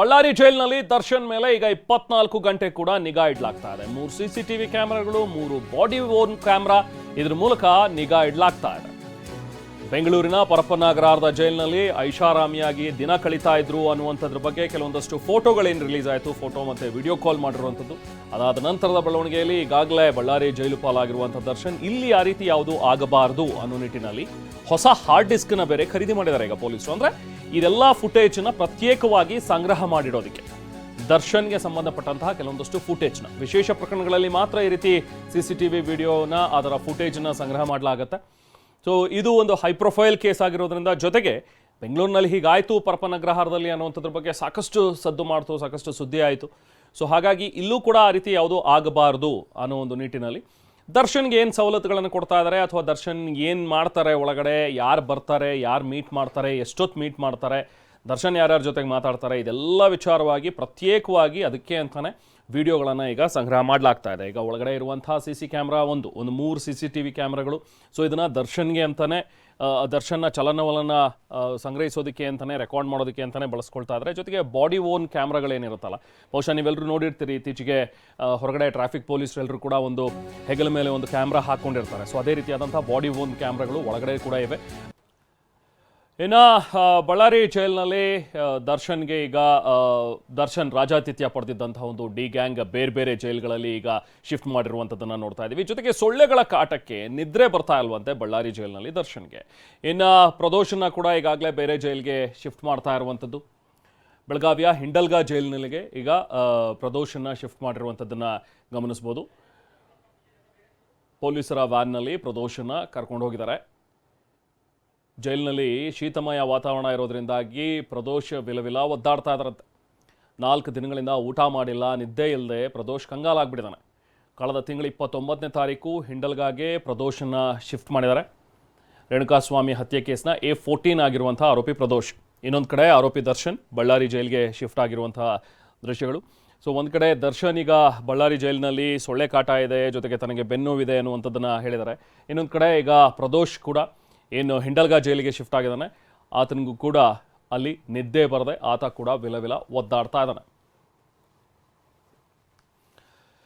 ಬಳ್ಳಾರಿ ಜೈಲಿನಲ್ಲಿ ದರ್ಶನ್ ಮೇಲೆ ಈಗ ಇಪ್ಪತ್ನಾಲ್ಕು ಗಂಟೆ ಕೂಡ ನಿಗಾ ಇಡ್ಲಾಗ್ತಾ ಇದೆ. ಮೂರು ಸಿಸಿಟಿವಿ ಕ್ಯಾಮೆರಾಗಳು, ಮೂರು ಬಾಡಿ ಓನ್ ಕ್ಯಾಮ್ರಾ, ಇದ್ರ ಮೂಲಕ ನಿಗಾ ಇಡ್ಲಾಗ್ತಾ ಇದೆ. ಬೆಂಗಳೂರಿನ ಪರಪ್ಪನಗರದ ಜೈಲಿನಲ್ಲಿ ಐಷಾರಾಮಿಯಾಗಿ ದಿನ ಕಳೀತಾ ಇದ್ರು ಅನ್ನುವಂಥದ್ರ ಬಗ್ಗೆ ಕೆಲವೊಂದಷ್ಟು ಫೋಟೋಗಳೇನು ರಿಲೀಸ್ ಆಯಿತು, ಫೋಟೋ ಮತ್ತು ವಿಡಿಯೋ ಕಾಲ್ ಮಾಡಿರುವಂಥದ್ದು. ಅದಾದ ನಂತರದ ಬೆಳವಣಿಗೆಯಲ್ಲಿ ಈಗಾಗಲೇ ಬಳ್ಳಾರಿ ಜೈಲು ಪಾಲಾಗಿರುವಂಥ ದರ್ಶನ್ ಇಲ್ಲಿ ಆ ರೀತಿ ಯಾವುದು ಆಗಬಾರದು ಅನ್ನೋ ನಿಟ್ಟಿನಲ್ಲಿ ಹೊಸ ಹಾರ್ಡ್ ಡಿಸ್ಕ್ನ ಬೇರೆ ಖರೀದಿ ಮಾಡಿದ್ದಾರೆ ಈಗ ಪೊಲೀಸರು. ಅಂದರೆ ಇದೆಲ್ಲ ಫುಟೇಜ್ನ ಪ್ರತ್ಯೇಕವಾಗಿ ಸಂಗ್ರಹ ಮಾಡಿಡೋದಕ್ಕೆ. ದರ್ಶನ್ಗೆ ಸಂಬಂಧಪಟ್ಟಂತಹ ಕೆಲವೊಂದಷ್ಟು ಫುಟೇಜ್ನ ವಿಶೇಷ ಪ್ರಕರಣಗಳಲ್ಲಿ ಮಾತ್ರ ಈ ರೀತಿ ಸಿ ಸಿ ಟಿ ವಿ ವಿಡಿಯೋನ ಅದರ ಫುಟೇಜ್ನ ಸಂಗ್ರಹ ಮಾಡಲಾಗತ್ತೆ. ಸೊ ಇದು ಒಂದು ಹೈ ಪ್ರೊಫೈಲ್ ಕೇಸ್ ಆಗಿರೋದ್ರಿಂದ ಜೊತೆಗೆ ಬೆಂಗಳೂರಿನಲ್ಲಿ ಹೀಗಾಯಿತು ಪರಪನಗ್ರಹಾರದಲ್ಲಿ ಅನ್ನುವಂಥದ್ರ ಬಗ್ಗೆ ಸಾಕಷ್ಟು ಸದ್ದು ಮಾಡ್ತು, ಸಾಕಷ್ಟು ಸುದ್ದಿ ಆಯಿತು. ಸೊ ಹಾಗಾಗಿ ಇಲ್ಲೂ ಕೂಡ ಆ ರೀತಿ ಯಾವುದೂ ಆಗಬಾರ್ದು ಅನ್ನೋ ಒಂದು ನಿಟ್ಟಿನಲ್ಲಿ. ದರ್ಶನ್ಗೆ ಏನು ಸವಲತ್ತುಗಳನ್ನು ಕೊಡ್ತಾ ಇದ್ದಾರೆ ಅಥವಾ ದರ್ಶನ್ ಏನು ಮಾಡ್ತಾರೆ ಒಳಗಡೆ, ಯಾರು ಬರ್ತಾರೆ, ಯಾರು ಮೀಟ್ ಮಾಡ್ತಾರೆ, ಎಷ್ಟೊತ್ತು ಮೀಟ್ ಮಾಡ್ತಾರೆ ದರ್ಶನ್ ಯಾರ್ಯಾರ ಜೊತೆಗೆ ಮಾತಾಡ್ತಾರೆ, ಇದೆಲ್ಲ ವಿಚಾರವಾಗಿ, ಪ್ರತ್ಯೇಕವಾಗಿ ಅದಕ್ಕೆ ಅಂತಲೇ ವಿಡಿಯೋಗಳನ್ನು ಈಗ ಸಂಗ್ರಹ ಮಾಡಲಾಗ್ತಾ ಇದೆ. ಈಗ ಒಳಗಡೆ ಇರುವಂತಹ ಸಿ ಸಿ ಕ್ಯಾಮ್ರಾ ಒಂದು ಒಂದು ಮೂರು ಸಿ ಸಿ ಟಿ ವಿ ಕ್ಯಾಮ್ರಾಗಳು. ಸೊ ಇದನ್ನು ದರ್ಶನ್ಗೆ ಅಂತಲೇ ದರ್ಶನ್ನ ಚಲನವಲನ ಸಂಗ್ರಹಿಸೋದಕ್ಕೆ ಅಂತಲೇ ರೆಕಾರ್ಡ್ ಮಾಡೋದಕ್ಕೆ ಅಂತಲೇ ಬಳಸ್ಕೊಳ್ತಾ ಇದ್ದಾರೆ ಜೊತೆಗೆ ಬಾಡಿ ಓನ್ ಕ್ಯಾಮ್ರಾಗಳೇನಿರುತ್ತಲ್ಲ, ಬಹುಶಃ ನೀವೆಲ್ಲರೂ ನೋಡಿರ್ತೀರಿ, ಇತ್ತೀಚೆಗೆ ಹೊರಗಡೆ ಟ್ರಾಫಿಕ್ ಪೊಲೀಸರೆಲ್ಲರೂ ಕೂಡ ಒಂದು ಹೆಗಲ ಮೇಲೆ ಒಂದು ಕ್ಯಾಮ್ರಾ ಹಾಕ್ಕೊಂಡಿರ್ತಾರೆ ಸೊ ಅದೇ ರೀತಿಯಾದಂಥ ಬಾಡಿ ಓನ್ ಕ್ಯಾಮ್ರಾಗಳು ಒಳಗಡೆ ಕೂಡ ಇವೆ. ಇನ್ನು ಬಳ್ಳಾರಿ ಜೈಲಿನಲ್ಲಿ ದರ್ಶನ್ಗೆ ಈಗ ದರ್ಶನ್ ರಾಜಾತಿಥ್ಯ ಪಡೆದಿದ್ದಂತಹ ಒಂದು ಡಿ ಗ್ಯಾಂಗ್ ಬೇರೆ ಬೇರೆ ಜೈಲ್ಗಳಲ್ಲಿ ಈಗ ಶಿಫ್ಟ್ ಮಾಡಿರುವಂಥದ್ದನ್ನು ನೋಡ್ತಾ ಇದ್ದೀವಿ ಜೊತೆಗೆ ಸೊಳ್ಳೆಗಳ ಕಾಟಕ್ಕೆ ನಿದ್ರೆ ಬರ್ತಾ ಇಲ್ವಂತೆ ಬಳ್ಳಾರಿ ಜೈಲಿನಲ್ಲಿ ದರ್ಶನ್ಗೆ. ಇನ್ನು ಪ್ರದೋಷನ ಕೂಡ ಈಗಾಗಲೇ ಬೇರೆ ಜೈಲ್ಗೆ ಶಿಫ್ಟ್ ಮಾಡ್ತಾ ಇರುವಂಥದ್ದು. ಬೆಳಗಾವಿಯ ಹಿಂಡಲ್ಗಾ ಜೈಲಿನಲ್ಲಿಗೆ ಈಗ ಪ್ರದೋಷನ ಶಿಫ್ಟ್ ಮಾಡಿರುವಂಥದ್ದನ್ನು ಗಮನಿಸ್ಬೋದು. ಪೊಲೀಸರ ವ್ಯಾನ್ನಲ್ಲಿ ಪ್ರದೋಷನ ಕರ್ಕೊಂಡು ಹೋಗಿದ್ದಾರೆ. ಜೈಲಿನಲ್ಲಿ ಶೀತಮಯ ವಾತಾವರಣ ಇರೋದ್ರಿಂದಾಗಿ ಪ್ರದೋಷ ವಿಲವಿಲ ಒದ್ದಾಡ್ತಾ ಇದ್ದಾರಂತೆ. ನಾಲ್ಕು ದಿನಗಳಿಂದ ಊಟ ಮಾಡಿಲ್ಲ, ನಿದ್ದೆ ಇಲ್ಲದೆ ಪ್ರದೋಷ್ ಕಂಗಾಲಾಗ್ಬಿಟ್ಟಿದ್ದಾನೆ. ಕಳೆದ ತಿಂಗಳ ಇಪ್ಪತ್ತೊಂಬತ್ತನೇ ತಾರೀಕು ಹಿಂಡಲ್ಗಾಗೆ ಪ್ರದೋಷನ ಶಿಫ್ಟ್ ಮಾಡಿದ್ದಾರೆ. ರೇಣುಕಾಸ್ವಾಮಿ ಹತ್ಯೆ ಕೇಸ್ನ ಎ ಫೋರ್ಟೀನ್ ಆಗಿರುವಂಥ ಆರೋಪಿ ಪ್ರದೋಷ್. ಇನ್ನೊಂದು ಕಡೆ ಆರೋಪಿ ದರ್ಶನ್ ಬಳ್ಳಾರಿ ಜೈಲಿಗೆ ಶಿಫ್ಟ್ ಆಗಿರುವಂತಹ ದೃಶ್ಯಗಳು. ಸೊ, ಒಂದು ಕಡೆ ದರ್ಶನ್ ಈಗ ಬಳ್ಳಾರಿ ಜೈಲಿನಲ್ಲಿ ಸೊಳ್ಳೆ ಕಾಟ ಇದೆ, ಜೊತೆಗೆ ತನಗೆ ಬೆನ್ನುವಿದೆ ಅನ್ನುವಂಥದ್ದನ್ನು ಹೇಳಿದ್ದಾರೆ. ಇನ್ನೊಂದು ಕಡೆ ಈಗ ಪ್ರದೋಷ್ ಕೂಡ ಏನು ಹಿಂಡಲ್ಗಾ ಜೈಲಿಗೆ ಶಿಫ್ಟ್ ಆಗಿದ್ದಾನೆ. ಆತನಿಗೂ ಕೂಡ ಅಲ್ಲಿ ನಿದ್ದೆ ಬರದೆ ಆತ ಕೂಡ ವಿಲವಿಲ ವಿಲ ಒದ್ದಾಡ್ತಾ ಇದ್ದಾನೆ.